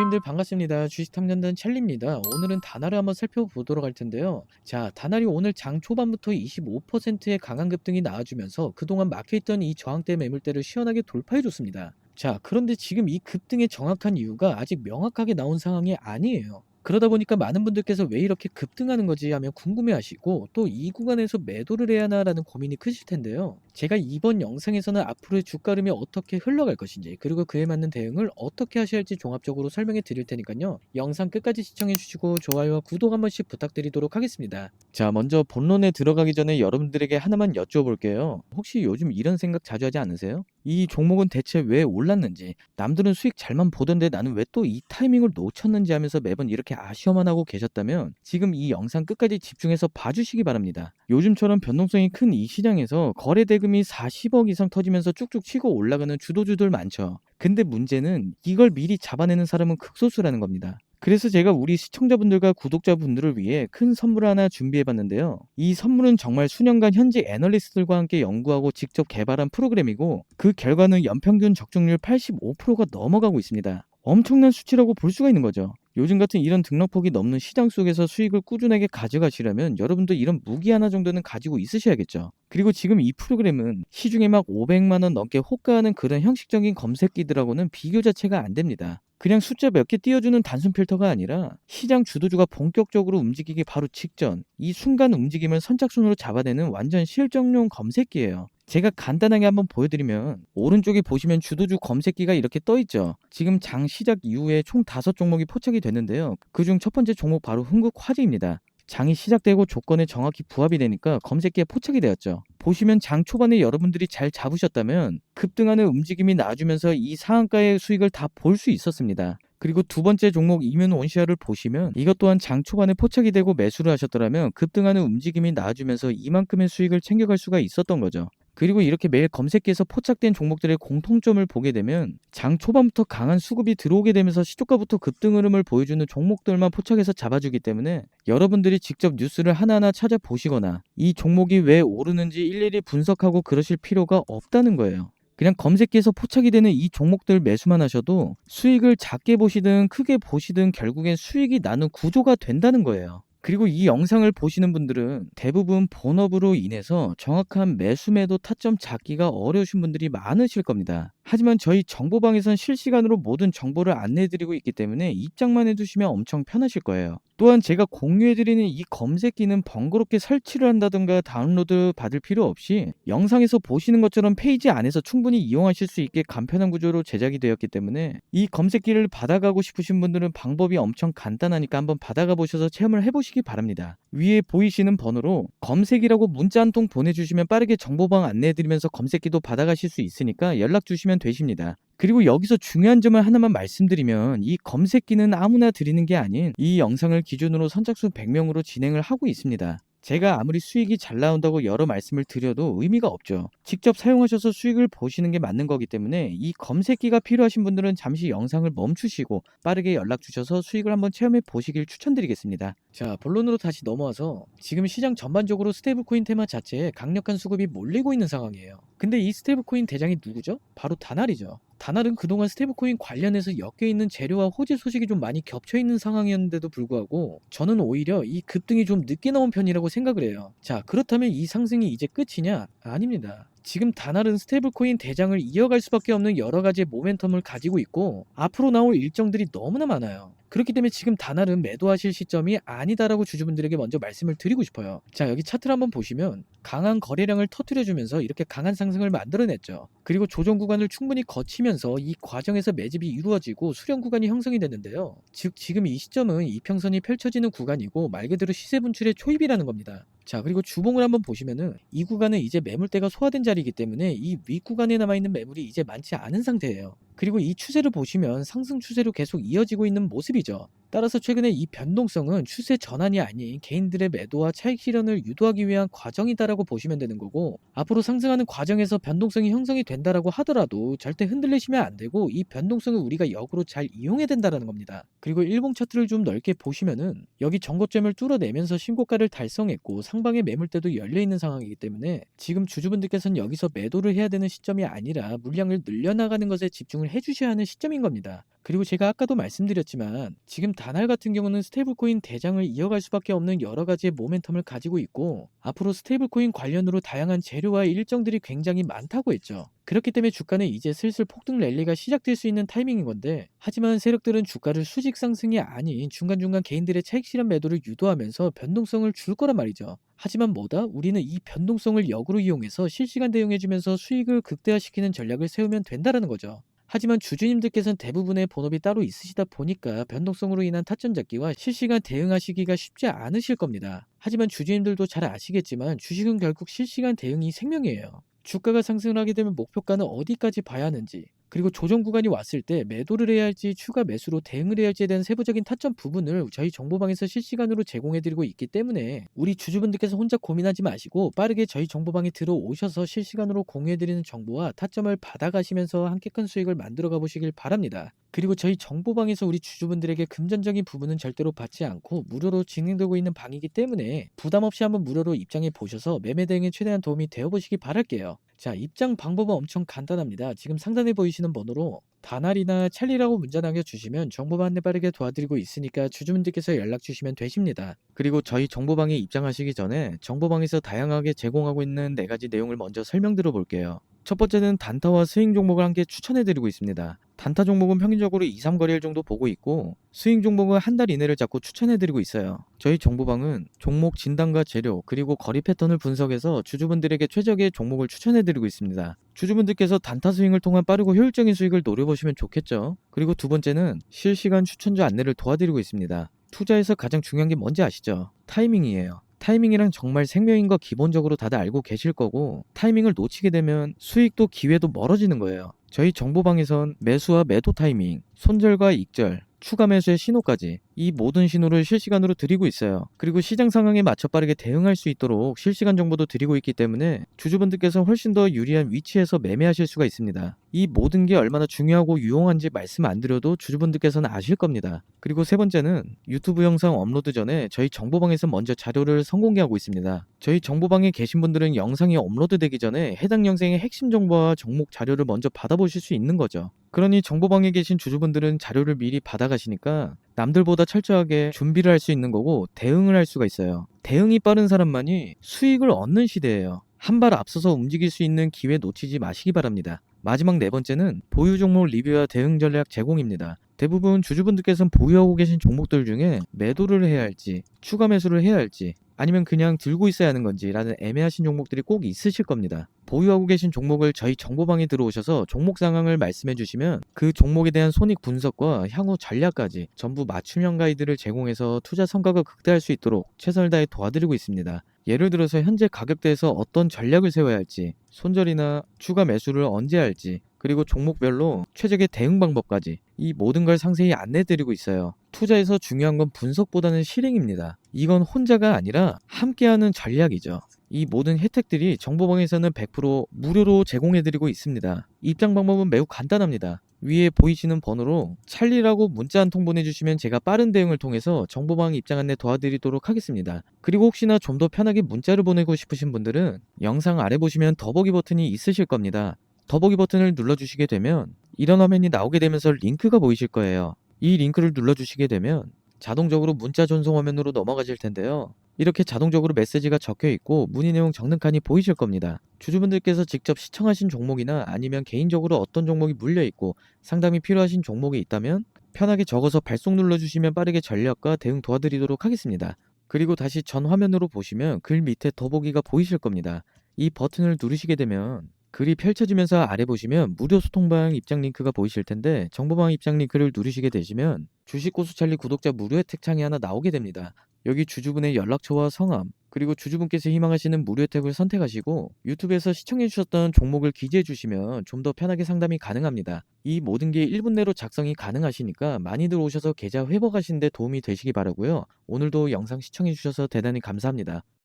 주주님들 반갑습니다. 주식탐정단 찰리입니다. 오늘은 다나를 한번 살펴보도록 할 텐데요. 자, 다나리 오늘 장 초반부터 25%의 강한 급등이 나와주면서 그동안 막혀있던 이 저항대 매물대를 시원하게 돌파해줬습니다. 자, 그런데 지금 이 급등의 정확한 이유가 아직 명확하게 나온 상황이 아니에요. 그러다 보니까 많은 분들께서 왜 이렇게 급등하는 거지 하며 궁금해하시고 또 이 구간에서 매도를 해야 하나라는 고민이 크실 텐데요. 제가 이번 영상에서는 앞으로의 주가 흐름이 어떻게 흘러갈 것인지 그리고 그에 맞는 대응을 어떻게 하셔야 할지 종합적으로 설명해 드릴 테니까요. 영상 끝까지 시청해 주시고 좋아요와 구독 한 번씩 부탁드리도록 하겠습니다. 자, 먼저 본론에 들어가기 전에 여러분들에게 하나만 여쭤볼게요. 혹시 요즘 이런 생각 자주 하지 않으세요? 이 종목은 대체 왜 올랐는지, 남들은 수익 잘만 보던데 나는 왜 또 이 타이밍을 놓쳤는지 하면서 매번 이렇게 아쉬워만 하고 계셨다면 지금 이 영상 끝까지 집중해서 봐주시기 바랍니다. 요즘처럼 변동성이 큰 이 시장에서 거래 대금이 40억 이상 터지면서 쭉쭉 치고 올라가는 주도주들 많죠. 근데 문제는 이걸 미리 잡아내는 사람은 극소수라는 겁니다. 그래서 제가 우리 시청자분들과 구독자분들을 위해 큰 선물 하나 준비해 봤는데요. 이 선물은 정말 수년간 현지 애널리스트들과 함께 연구하고 직접 개발한 프로그램이고 그 결과는 연평균 적중률 85%가 넘어가고 있습니다. 엄청난 수치라고 볼 수가 있는 거죠. 요즘 같은 이런 등록폭이 넘는 시장 속에서 수익을 꾸준하게 가져가시려면 여러분도 이런 무기 하나 정도는 가지고 있으셔야겠죠. 그리고 지금 이 프로그램은 시중에 막 500만 원 넘게 호가하는 그런 형식적인 검색기들하고는 비교 자체가 안 됩니다. 그냥 숫자 몇 개 띄워주는 단순 필터가 아니라 시장 주도주가 본격적으로 움직이기 바로 직전 이 순간 움직임을 선착순으로 잡아내는 완전 실정용 검색기예요. 제가 간단하게 한번 보여드리면 오른쪽에 보시면 주도주 검색기가 이렇게 떠 있죠. 지금 장 시작 이후에 총 다섯 종목이 포착이 됐는데요. 그중 첫 번째 종목 바로 흥국 화재입니다. 장이 시작되고 조건에 정확히 부합이 되니까 검색기에 포착이 되었죠. 보시면 장 초반에 여러분들이 잘 잡으셨다면 급등하는 움직임이 나와주면서 이 상한가의 수익을 다 볼 수 있었습니다. 그리고 두 번째 종목 이면 원시아를 보시면 이것 또한 장 초반에 포착이 되고 매수를 하셨더라면 급등하는 움직임이 나와주면서 이만큼의 수익을 챙겨갈 수가 있었던 거죠. 그리고 이렇게 매일 검색기에서 포착된 종목들의 공통점을 보게 되면 장 초반부터 강한 수급이 들어오게 되면서 시초가부터 급등 흐름을 보여주는 종목들만 포착해서 잡아주기 때문에 여러분들이 직접 뉴스를 하나하나 찾아보시거나 이 종목이 왜 오르는지 일일이 분석하고 그러실 필요가 없다는 거예요. 그냥 검색기에서 포착이 되는 이 종목들 매수만 하셔도 수익을 작게 보시든 크게 보시든 결국엔 수익이 나는 구조가 된다는 거예요. 그리고 이 영상을 보시는 분들은 대부분 본업으로 인해서 정확한 매수 매도 타점 잡기가 어려우신 분들이 많으실 겁니다. 하지만 저희 정보방에선 실시간으로 모든 정보를 안내해드리고 있기 때문에 입장만 해두시면 엄청 편하실 거예요. 또한 제가 공유해드리는 이 검색기는 번거롭게 설치를 한다든가 다운로드 받을 필요 없이 영상에서 보시는 것처럼 페이지 안에서 충분히 이용하실 수 있게 간편한 구조로 제작이 되었기 때문에 이 검색기를 받아가고 싶으신 분들은 방법이 엄청 간단하니까 한번 받아가 보셔서 체험을 해보시기 바랍니다. 위에 보이시는 번호로 검색이라고 문자 한 통 보내주시면 빠르게 정보방 안내해드리면서 검색기도 받아가실 수 있으니까 연락 주시면 되십니다. 그리고 여기서 중요한 점을 하나만 말씀드리면 이 검색기는 아무나 드리는 게 아닌 이 영상을 기준으로 선착순 100명으로 진행을 하고 있습니다. 제가 아무리 수익이 잘 나온다고 여러 말씀을 드려도 의미가 없죠. 직접 사용하셔서 수익을 보시는 게 맞는 거기 때문에 이 검색기가 필요하신 분들은 잠시 영상을 멈추시고 빠르게 연락 주셔서 수익을 한번 체험해 보시길 추천드리겠습니다. 자, 본론으로 다시 넘어와서 지금 시장 전반적으로 스테이블코인 테마 자체에 강력한 수급이 몰리고 있는 상황이에요. 근데 이 스테이블코인 대장이 누구죠? 바로 다날이죠. 다날은 그동안 스테이블코인 관련해서 엮여 있는 재료와 호재 소식이 좀 많이 겹쳐 있는 상황이었는데도 불구하고 저는 오히려 이 급등이 좀 늦게 나온 편이라고 생각을 해요. 자, 그렇다면 이 상승이 이제 끝이냐? 아닙니다. 지금 다날은 스테이블코인 대장을 이어갈 수밖에 없는 여러 가지의 모멘텀을 가지고 있고 앞으로 나올 일정들이 너무나 많아요. 그렇기 때문에 지금 다날은 매도하실 시점이 아니다라고 주주분들에게 먼저 말씀을 드리고 싶어요. 자, 여기 차트를 한번 보시면 강한 거래량을 터트려주면서 이렇게 강한 상승을 만들어냈죠. 그리고 조정 구간을 충분히 거치면서 이 과정에서 매집이 이루어지고 수렴 구간이 형성이 됐는데요. 즉 지금 이 시점은 이평선이 펼쳐지는 구간이고 말 그대로 시세 분출의 초입이라는 겁니다. 자 그리고 주봉을 한번 보시면은 이 구간은 이제 매물대가 소화된 자리이기 때문에 이 윗 구간에 남아있는 매물이 이제 많지 않은 상태예요. 그리고 이 추세를 보시면 상승 추세로 계속 이어지고 있는 모습이죠. 따라서 최근에 이 변동성은 추세 전환이 아닌 개인들의 매도와 차익 실현을 유도하기 위한 과정이다라고 보시면 되는 거고 앞으로 상승하는 과정에서 변동성이 형성이 된다라고 하더라도 절대 흔들리시면 안 되고 이 변동성을 우리가 역으로 잘 이용해야 된다라는 겁니다. 그리고 일봉 차트를 좀 넓게 보시면은 여기 정고점을 뚫어내면서 신고가를 달성했고 상방의 매물대도 열려 있는 상황이기 때문에 지금 주주분들께서는 여기서 매도를 해야 되는 시점이 아니라 물량을 늘려나가는 것에 집중을 해 주셔야 하는 시점인 겁니다. 그리고 제가 아까도 말씀드렸지만 지금 다날 같은 경우는 스테이블코인 대장을 이어갈 수밖에 없는 여러 가지의 모멘텀을 가지고 있고 앞으로 스테이블코인 관련으로 다양한 재료와 일정들이 굉장히 많다고 했죠. 그렇기 때문에 주가는 이제 슬슬 폭등 랠리가 시작될 수 있는 타이밍인 건데 하지만 세력들은 주가를 수직 상승이 아닌 중간중간 개인들의 차익 실현 매도를 유도하면서 변동성을 줄 거란 말이죠. 하지만 뭐다? 우리는 이 변동성을 역으로 이용해서 실시간 대응해주면서 수익을 극대화시키는 전략을 세우면 된다라는 거죠. 하지만 주주님들께서는 대부분의 본업이 따로 있으시다 보니까 변동성으로 인한 타점 잡기와 실시간 대응하시기가 쉽지 않으실 겁니다. 하지만 주주님들도 잘 아시겠지만 주식은 결국 실시간 대응이 생명이에요. 주가가 상승을 하게 되면 목표가는 어디까지 봐야 하는지 그리고 조정 구간이 왔을 때 매도를 해야 할지 추가 매수로 대응을 해야 할지에 대한 세부적인 타점 부분을 저희 정보방에서 실시간으로 제공해드리고 있기 때문에 우리 주주분들께서 혼자 고민하지 마시고 빠르게 저희 정보방에 들어오셔서 실시간으로 공유해드리는 정보와 타점을 받아가시면서 함께 큰 수익을 만들어 가보시길 바랍니다. 그리고 저희 정보방에서 우리 주주분들에게 금전적인 부분은 절대로 받지 않고 무료로 진행되고 있는 방이기 때문에 부담 없이 한번 무료로 입장해 보셔서 매매 대응에 최대한 도움이 되어 보시기 바랄게요. 자, 입장 방법은 엄청 간단합니다. 지금 상단에 보이시는 번호로 다날이나 찰리라고 문자 남겨주시면 정보 안내 빠르게 도와드리고 있으니까 주주분들께서 연락 주시면 되십니다. 그리고 저희 정보방에 입장하시기 전에 정보방에서 다양하게 제공하고 있는 네 가지 내용을 먼저 설명드려 볼게요. 첫 번째는 단타와 스윙 종목을 함께 추천해드리고 있습니다. 단타 종목은 평균적으로 2, 3거래일 정도 보고 있고 스윙 종목은 한 달 이내를 잡고 추천해드리고 있어요. 저희 정보방은 종목 진단과 재료 그리고 거리 패턴을 분석해서 주주분들에게 최적의 종목을 추천해드리고 있습니다. 주주분들께서 단타 스윙을 통한 빠르고 효율적인 수익을 노려보시면 좋겠죠. 그리고 두 번째는 실시간 추천주 안내를 도와드리고 있습니다. 투자에서 가장 중요한 게 뭔지 아시죠? 타이밍이에요. 타이밍이랑 정말 생명인 거 기본적으로 다들 알고 계실 거고 타이밍을 놓치게 되면 수익도 기회도 멀어지는 거예요. 저희 정보방에선 매수와 매도 타이밍, 손절과 익절, 추가 매수의 신호까지 이 모든 신호를 실시간으로 드리고 있어요. 그리고 시장 상황에 맞춰 빠르게 대응할 수 있도록 실시간 정보도 드리고 있기 때문에 주주분들께서 훨씬 더 유리한 위치에서 매매하실 수가 있습니다. 이 모든 게 얼마나 중요하고 유용한지 말씀 안 드려도 주주분들께서는 아실 겁니다. 그리고 세 번째는 유튜브 영상 업로드 전에 저희 정보방에서 먼저 자료를 선공개하고 있습니다. 저희 정보방에 계신 분들은 영상이 업로드되기 전에 해당 영상의 핵심 정보와 종목 자료를 먼저 받아보실 수 있는 거죠. 그러니 정보방에 계신 주주분들은 자료를 미리 받아가시니까 남들보다 철저하게 준비를 할 수 있는 거고 대응을 할 수가 있어요. 대응이 빠른 사람만이 수익을 얻는 시대예요. 한 발 앞서서 움직일 수 있는 기회 놓치지 마시기 바랍니다. 마지막 네 번째는 보유 종목 리뷰와 대응 전략 제공입니다. 대부분 주주분들께서는 보유하고 계신 종목들 중에 매도를 해야 할지, 추가 매수를 해야 할지, 아니면 그냥 들고 있어야 하는 건지라는 애매하신 종목들이 꼭 있으실 겁니다. 보유하고 계신 종목을 저희 정보방에 들어오셔서 종목 상황을 말씀해 주시면 그 종목에 대한 손익 분석과 향후 전략까지 전부 맞춤형 가이드를 제공해서 투자 성과가 극대화할 수 있도록 최선을 다해 도와드리고 있습니다. 예를 들어서 현재 가격대에서 어떤 전략을 세워야 할지, 손절이나 추가 매수를 언제 할지, 그리고 종목별로 최적의 대응 방법까지 이 모든 걸 상세히 안내 드리고 있어요. 투자에서 중요한 건 분석보다는 실행입니다. 이건 혼자가 아니라 함께하는 전략이죠. 이 모든 혜택들이 정보방에서는 100% 무료로 제공해 드리고 있습니다. 입장 방법은 매우 간단합니다. 위에 보이시는 번호로 찰리라고 문자 한 통 보내주시면 제가 빠른 대응을 통해서 정보방 입장 안내 도와드리도록 하겠습니다. 그리고 혹시나 좀 더 편하게 문자를 보내고 싶으신 분들은 영상 아래 보시면 더보기 버튼이 있으실 겁니다. 더보기 버튼을 눌러주시게 되면 이런 화면이 나오게 되면서 링크가 보이실 거예요. 이 링크를 눌러주시게 되면 자동적으로 문자 전송 화면으로 넘어가실 텐데요. 이렇게 자동적으로 메시지가 적혀 있고 문의 내용 적는 칸이 보이실 겁니다. 주주분들께서 직접 시청하신 종목이나 아니면 개인적으로 어떤 종목이 물려 있고 상담이 필요하신 종목이 있다면 편하게 적어서 발송 눌러주시면 빠르게 전략과 대응 도와드리도록 하겠습니다. 그리고 다시 전 화면으로 보시면 글 밑에 더보기가 보이실 겁니다. 이 버튼을 누르시게 되면 글이 펼쳐지면서 아래 보시면 무료 소통방 입장 링크가 보이실 텐데 정보방 입장 링크를 누르시게 되시면 주식 고수찰리 구독자 무료 혜택 창이 하나 나오게 됩니다. 여기 주주분의 연락처와 성함 그리고 주주분께서 희망하시는 무료 혜택을 선택하시고 유튜브에서 시청해 주셨던 종목을 기재해 주시면 좀 더 편하게 상담이 가능합니다. 이 모든 게 1분 내로 작성이 가능하시니까 많이들 오셔서 계좌 회복하시는 데 도움이 되시기 바라고요. 오늘도 영상 시청해 주셔서 대단히 감사합니다.